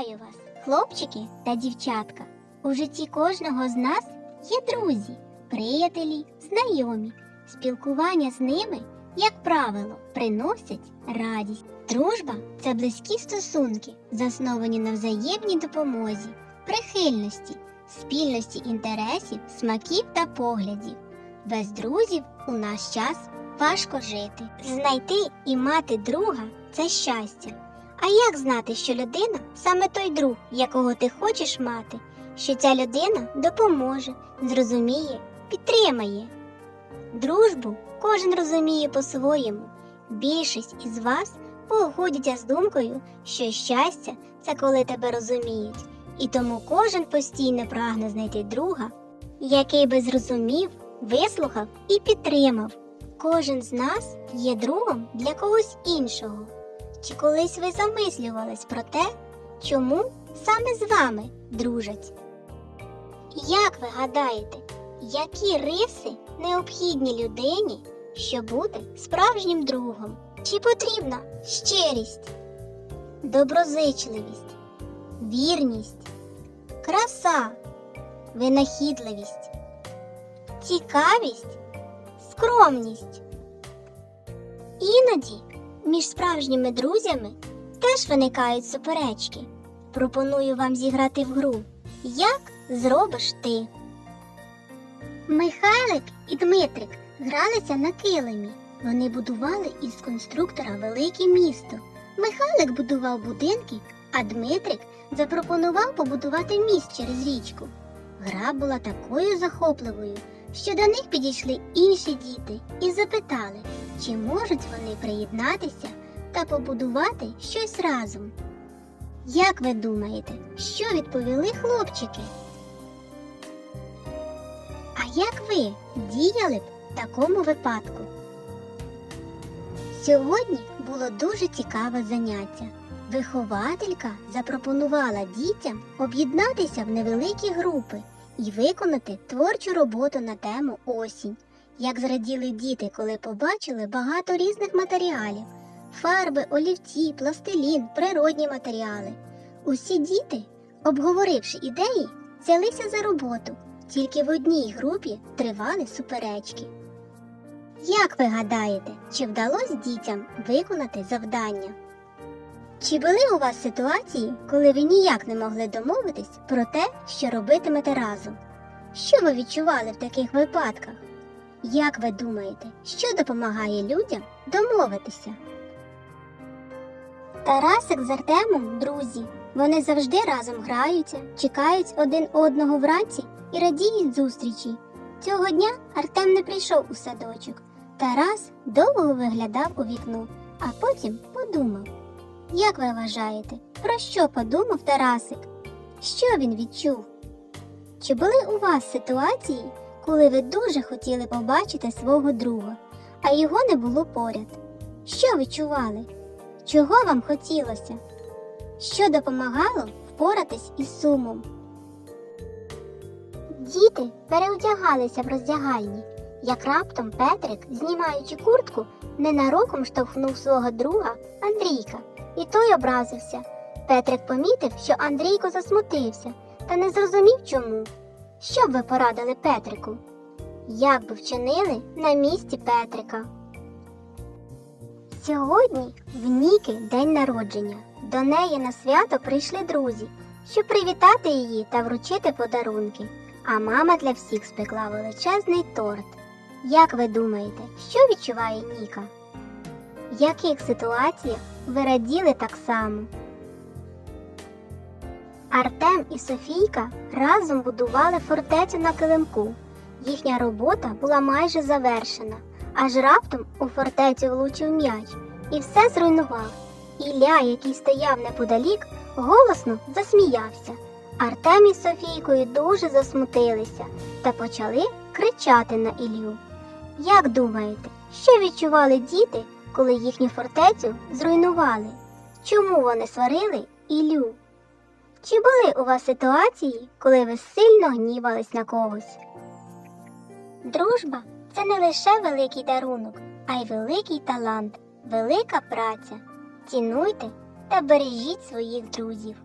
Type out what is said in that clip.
Вітаю вас, хлопчики та дівчатка. У житті кожного з нас є друзі, приятелі, знайомі. Спілкування з ними, як правило, приносять радість. Дружба це близькі стосунки, засновані на взаємній допомозі, прихильності, спільності інтересів, смаків та поглядів. Без друзів у наш час важко жити. Знайти і мати друга це щастя. А як знати, що людина саме той друг, якого ти хочеш мати, що ця людина допоможе, зрозуміє, підтримає? Дружбу кожен розуміє по-своєму. Більшість із вас погодяться з думкою, що щастя це коли тебе розуміють, і тому кожен постійно прагне знайти друга, який би зрозумів, вислухав і підтримав. Кожен з нас є другом для когось іншого. Чи колись ви замислювались про те, чому саме з вами дружать? Як ви гадаєте, які риси необхідні людині, щоб бути справжнім другом? Чи потрібна щирість, доброзичливість, вірність, краса, винахідливість, цікавість, скромність? Іноді між справжніми друзями теж виникають суперечки. Пропоную вам зіграти в гру. Як зробиш ти? Михайлик і Дмитрик гралися на килимі. Вони будували із конструктора велике місто. Михайлик будував будинки, а Дмитрик запропонував побудувати міст через річку. Гра була такою захопливою, що до них підійшли інші діти і запитали, чи можуть вони приєднатися та побудувати щось разом. Як ви думаєте, що відповіли хлопчики? А як ви діяли б в такому випадку? Сьогодні було дуже цікаве заняття. Вихователька запропонувала дітям об'єднатися в невеликі групи і виконати творчу роботу на тему осінь. Як зраділи діти, коли побачили багато різних матеріалів: фарби, олівці, пластилін, природні матеріали. Усі діти, обговоривши ідеї, взялися за роботу. Тільки в одній групі тривали суперечки. Як ви гадаєте, чи вдалося дітям виконати завдання? Чи були у вас ситуації, коли ви ніяк не могли домовитись про те, що робитимете разом? Що ви відчували в таких випадках? Як ви думаєте, що допомагає людям домовитися? Тарасик з Артемом друзі. Вони завжди разом граються, чекають один одного вранці і радіють зустрічі. Цього дня Артем не прийшов у садочок. Тарас довго виглядав у вікно, а потім подумав. Як ви вважаєте, про що подумав Тарасик? Що він відчув? Чи були у вас ситуації, коли ви дуже хотіли побачити свого друга, а його не було поряд? Що відчували? Чого вам хотілося? Що допомагало впоратись із сумом? Діти переодягалися в роздягальні, як раптом Петрик, знімаючи куртку, ненароком штовхнув свого друга Андрійка, і той образився. Петрик помітив, що Андрійко засмутився та не зрозумів чому. Що б ви порадили Петрику? Як би вчинили на місці Петрика? Сьогодні в Ніки день народження. До неї на свято прийшли друзі, щоб привітати її та вручити подарунки. А мама для всіх спекла величезний торт. Як ви думаєте, що відчуває Ніка? Яких ситуаціях ви раділи так само? Артем і Софійка разом будували фортецю на килимку. Їхня робота була майже завершена, аж раптом у фортецю влучив м'яч і все зруйнував. Ілля, який стояв неподалік, голосно засміявся. Артем із Софійкою дуже засмутилися та почали кричати на Ілью. Як думаєте, що відчували діти, коли їхню фортецю зруйнували? Чому вони сварили Ілю? Чи були у вас ситуації, коли ви сильно гнівались на когось? Дружба це не лише великий дарунок, а й великий талант, велика праця. Цінуйте та бережіть своїх друзів.